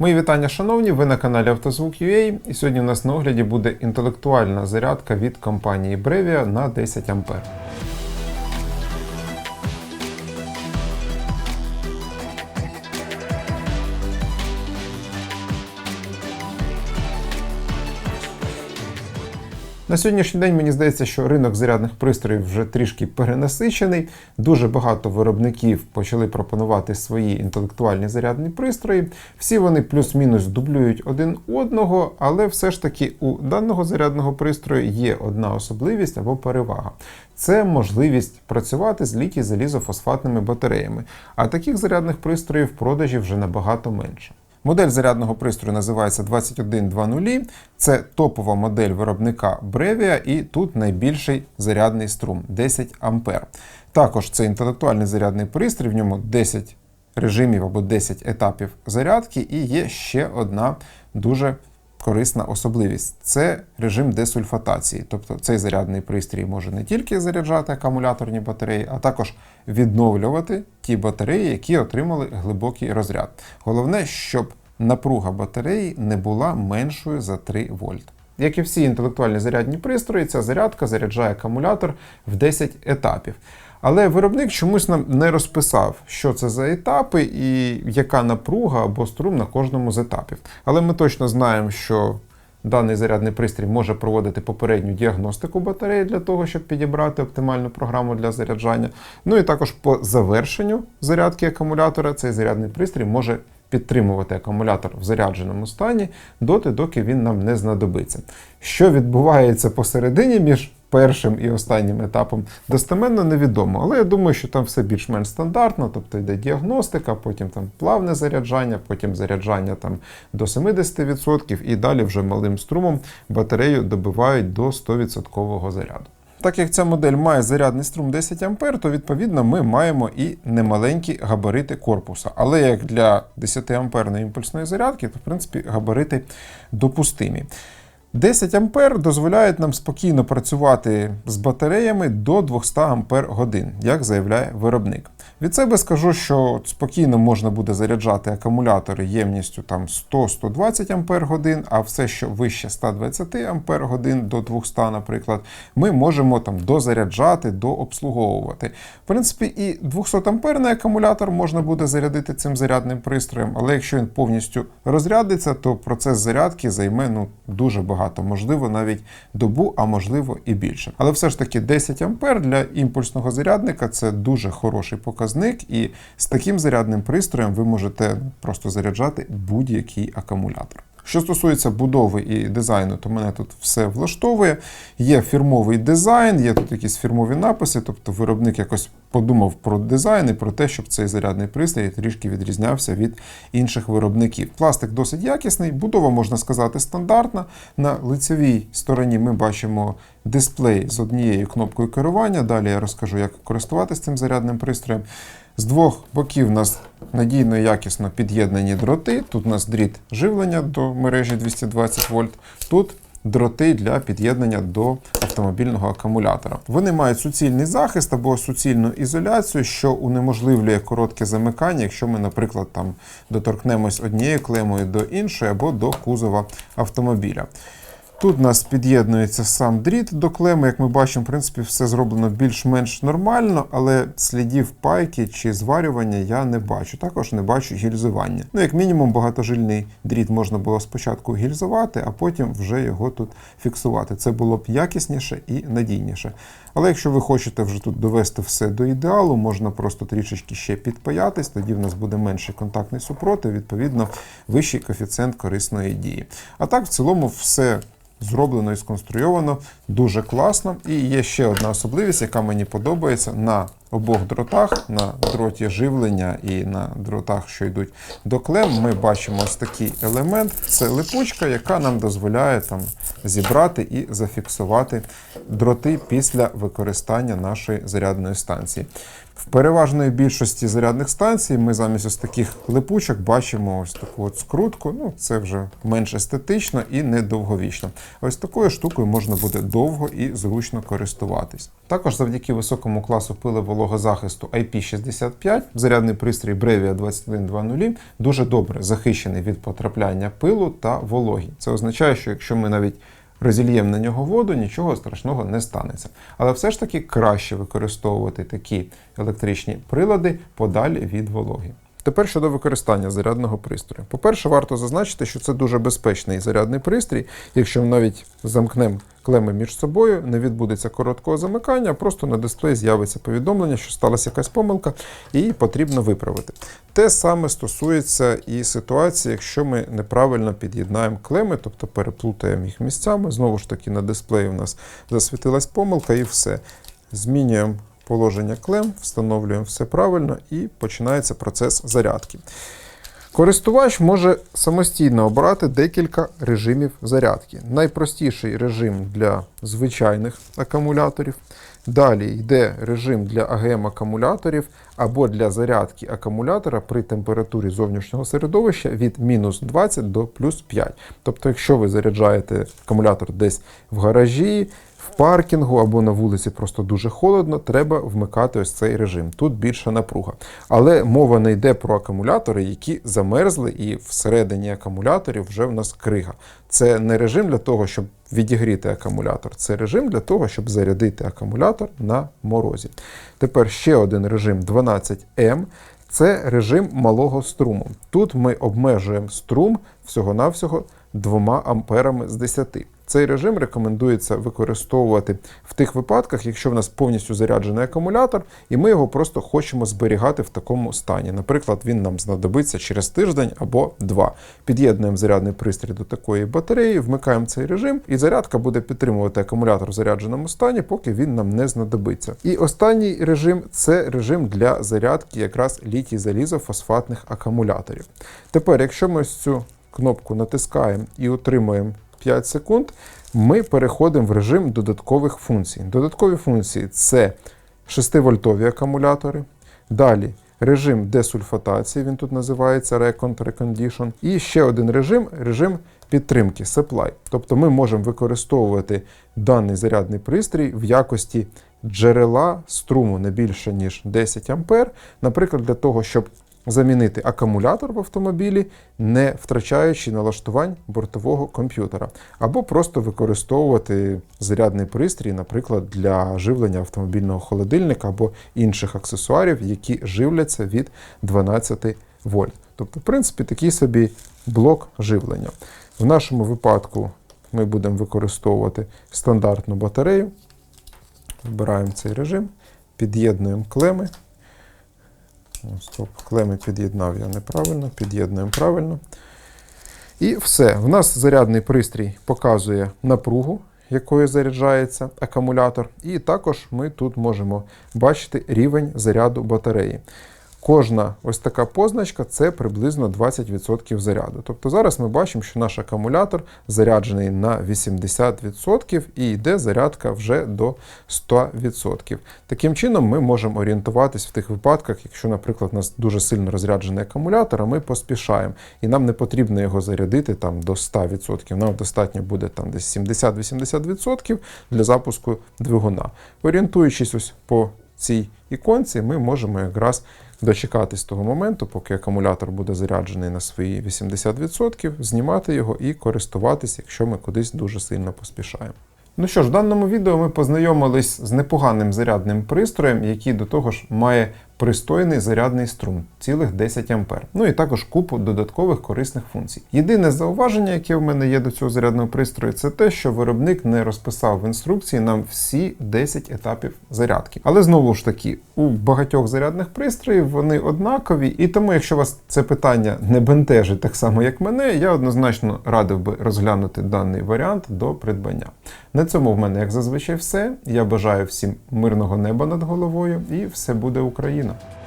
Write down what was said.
Мої вітання, шановні! Ви на каналі Автозвук.ua і сьогодні у нас на огляді буде інтелектуальна зарядка від компанії Brevia на 10 А. На сьогоднішній день мені здається, що ринок зарядних пристроїв вже трішки перенасичений. Дуже багато виробників почали пропонувати свої інтелектуальні зарядні пристрої. Всі вони плюс-мінус дублюють один одного, але все ж таки у даного зарядного пристрою є одна особливість або перевага. Це можливість працювати з літій залізофосфатними батареями. А таких зарядних пристроїв в продажі вже набагато менше. Модель зарядного пристрою називається 2120. Це топова модель виробника Brevia, і тут найбільший зарядний струм 10 А. Також це інтелектуальний зарядний пристрій, в ньому 10 режимів або 10 етапів зарядки, і є ще одна дуже корисна особливість це режим десульфатації. Тобто цей зарядний пристрій може не тільки заряджати акумуляторні батареї, а також відновлювати ті батареї, які отримали глибокий розряд. Головне, щоб напруга батареї не була меншою за 3 вольт. Як і всі інтелектуальні зарядні пристрої, ця зарядка заряджає акумулятор в 10 етапів. Але виробник чомусь нам не розписав, що це за етапи і яка напруга або струм на кожному з етапів. Але ми точно знаємо, що даний зарядний пристрій може проводити попередню діагностику батареї для того, щоб підібрати оптимальну програму для заряджання. Ну і також по завершенню зарядки акумулятора цей зарядний пристрій може підтримувати акумулятор в зарядженому стані доти, доки він нам не знадобиться. Що відбувається посередині між першим і останнім етапом, достеменно невідомо. Але я думаю, що там все більш-менш стандартно, тобто йде діагностика, потім там плавне заряджання, потім заряджання там до 70% і далі вже малим струмом батарею добивають до 100% заряду. Так як ця модель має зарядний струм 10 А, то відповідно ми маємо і немаленькі габарити корпуса. Але як для 10 амперної імпульсної зарядки, то в принципі габарити допустимі. 10 ампер дозволяють нам спокійно працювати з батареями до 200 Ампер годин, як заявляє виробник. Від себе скажу, що спокійно можна буде заряджати акумулятори ємністю там 100-120 Ампер годин, а все, що вище 120 Ампер годин до 200, наприклад, ми можемо там дозаряджати, дообслуговувати. В принципі, і 200 амперний акумулятор можна буде зарядити цим зарядним пристроєм, але якщо він повністю розрядиться, то процес зарядки займе ну, дуже багато, можливо, навіть добу, а можливо і більше. Але все ж таки 10 ампер для імпульсного зарядника це дуже хороший показник показник, і з таким зарядним пристроєм ви можете просто заряджати будь-який акумулятор. Що стосується будови і дизайну, то мене тут все влаштовує. Є фірмовий дизайн, є тут якісь фірмові написи, тобто виробник якось подумав про дизайн і про те, щоб цей зарядний пристрій трішки відрізнявся від інших виробників. Пластик досить якісний, будова, можна сказати, стандартна. На лицевій стороні ми бачимо дисплей з однією кнопкою керування. Далі я розкажу, як користуватися цим зарядним пристроєм. З двох боків у нас надійно якісно під'єднані дроти. Тут у нас дріт живлення до мережі 220 вольт. Тут дроти для під'єднання до автомобільного акумулятора. Вони мають суцільний захист або суцільну ізоляцію, що унеможливлює коротке замикання, якщо ми, наприклад, там доторкнемось однією клемою до іншої або до кузова автомобіля. Тут у нас під'єднується сам дріт до клеми. Як ми бачимо, в принципі, все зроблено більш-менш нормально, але слідів пайки чи зварювання я не бачу. Також не бачу гільзування. Ну, як мінімум, багатожильний дріт можна було спочатку гільзувати, а потім вже його тут фіксувати. Це було б якісніше і надійніше. Але якщо ви хочете вже тут довести все до ідеалу, можна просто трішечки ще підпаятись, тоді в нас буде менший контактний супротив, відповідно, вищий коефіцієнт корисної дії. А так, в цілому, все зроблено і сконструйовано дуже класно. І є ще одна особливість, яка мені подобається на обох дротах, на дроті живлення і на дротах, що йдуть до клем, ми бачимо ось такий елемент. Це липучка, яка нам дозволяє там зібрати і зафіксувати дроти після використання нашої зарядної станції. В переважної більшості зарядних станцій ми замість ось таких липучок бачимо ось таку от скрутку. Ну, це вже менш естетично і недовговічно. Ось такою штукою можна буде довго і зручно користуватись. Також завдяки високому класу пиловологозахисту IP65 зарядний пристрій Brevia 2120 дуже добре захищений від потрапляння пилу та вологі. Це означає, що якщо ми навіть розільємо на нього воду, нічого страшного не станеться. Але все ж таки краще використовувати такі електричні прилади подалі від вологи. Тепер щодо використання зарядного пристрою. По-перше, варто зазначити, що це дуже безпечний зарядний пристрій. Якщо ми навіть замкнемо клеми між собою, не відбудеться короткого замикання, просто на дисплеї з'явиться повідомлення, що сталася якась помилка, і її потрібно виправити. Те саме стосується і ситуації, якщо ми неправильно під'єднаємо клеми, тобто переплутаємо їх місцями. Знову ж таки, на дисплеї у нас засвітилась помилка і все. Змінюємо положення клем, встановлюємо все правильно і починається процес зарядки. Користувач може самостійно обрати декілька режимів зарядки. Найпростіший режим для звичайних акумуляторів. Далі йде режим для АГМ-акумуляторів або для зарядки акумулятора при температурі зовнішнього середовища від мінус 20 до плюс 5. Тобто, якщо ви заряджаєте акумулятор десь в гаражі, в паркінгу або на вулиці просто дуже холодно, треба вмикати ось цей режим. Тут більша напруга. Але мова не йде про акумулятори, які замерзли, і всередині акумуляторів вже в нас крига. Це не режим для того, щоб відігріти акумулятор, це режим для того, щоб зарядити акумулятор на морозі. Тепер ще один режим 12М. Це режим малого струму. Тут ми обмежуємо струм всього-навсього 2 амперами з 10. Цей режим рекомендується використовувати в тих випадках, якщо в нас повністю заряджений акумулятор, і ми його просто хочемо зберігати в такому стані. Наприклад, він нам знадобиться через тиждень або два. Під'єднуємо зарядний пристрій до такої батареї, вмикаємо цей режим, і зарядка буде підтримувати акумулятор в зарядженому стані, поки він нам не знадобиться. І останній режим це режим для зарядки якраз літій залізофосфатних акумуляторів. Тепер, якщо ми ось цю кнопку натискаємо і утримуємо 5 секунд, ми переходимо в режим додаткових функцій. Додаткові функції це 6-вольтові акумулятори. Далі режим десульфатації, він тут називається Recont Recondition. І ще один режим режим підтримки Supply. Тобто ми можемо використовувати даний зарядний пристрій в якості джерела струму не більше, ніж 10 А, наприклад, для того, щоб замінити акумулятор в автомобілі, не втрачаючи налаштувань бортового комп'ютера, або просто використовувати зарядний пристрій, наприклад, для живлення автомобільного холодильника або інших аксесуарів, які живляться від 12 вольт. Тобто, в принципі, такий собі блок живлення. В нашому випадку ми будемо використовувати стандартну батарею. Вибираємо цей режим, під'єднуємо клеми. Стоп, клеми під'єднав я неправильно, під'єднуємо правильно. І все. В нас зарядний пристрій показує напругу, якою заряджається акумулятор. І також ми тут можемо бачити рівень заряду батареї. Кожна ось така позначка це приблизно 20% заряду. Тобто зараз ми бачимо, що наш акумулятор заряджений на 80% і йде зарядка вже до 100%. Таким чином, ми можемо орієнтуватись в тих випадках, якщо, наприклад, у нас дуже сильно розряджений акумулятор, а ми поспішаємо, і нам не потрібно його зарядити там до 100%. Нам достатньо буде там десь 70-80% для запуску двигуна. Орієнтуючись ось по цій іконці, ми можемо якраз дочекатись того моменту, поки акумулятор буде заряджений на свої 80%, знімати його і користуватись, якщо ми кудись дуже сильно поспішаємо. Ну що ж, в даному відео ми познайомились з непоганим зарядним пристроєм, який до того ж має пристойний зарядний струм, цілих 10 А. Ну і також купу додаткових корисних функцій. Єдине зауваження, яке в мене є до цього зарядного пристрою, це те, що виробник не розписав в інструкції нам всі 10 етапів зарядки. Але знову ж таки, у багатьох зарядних пристроїв вони однакові, і тому, якщо вас це питання не бентежить так само, як мене, я однозначно радив би розглянути даний варіант до придбання. На цьому в мене, як зазвичай, все. Я бажаю всім мирного неба над головою і все буде Україна. Україну.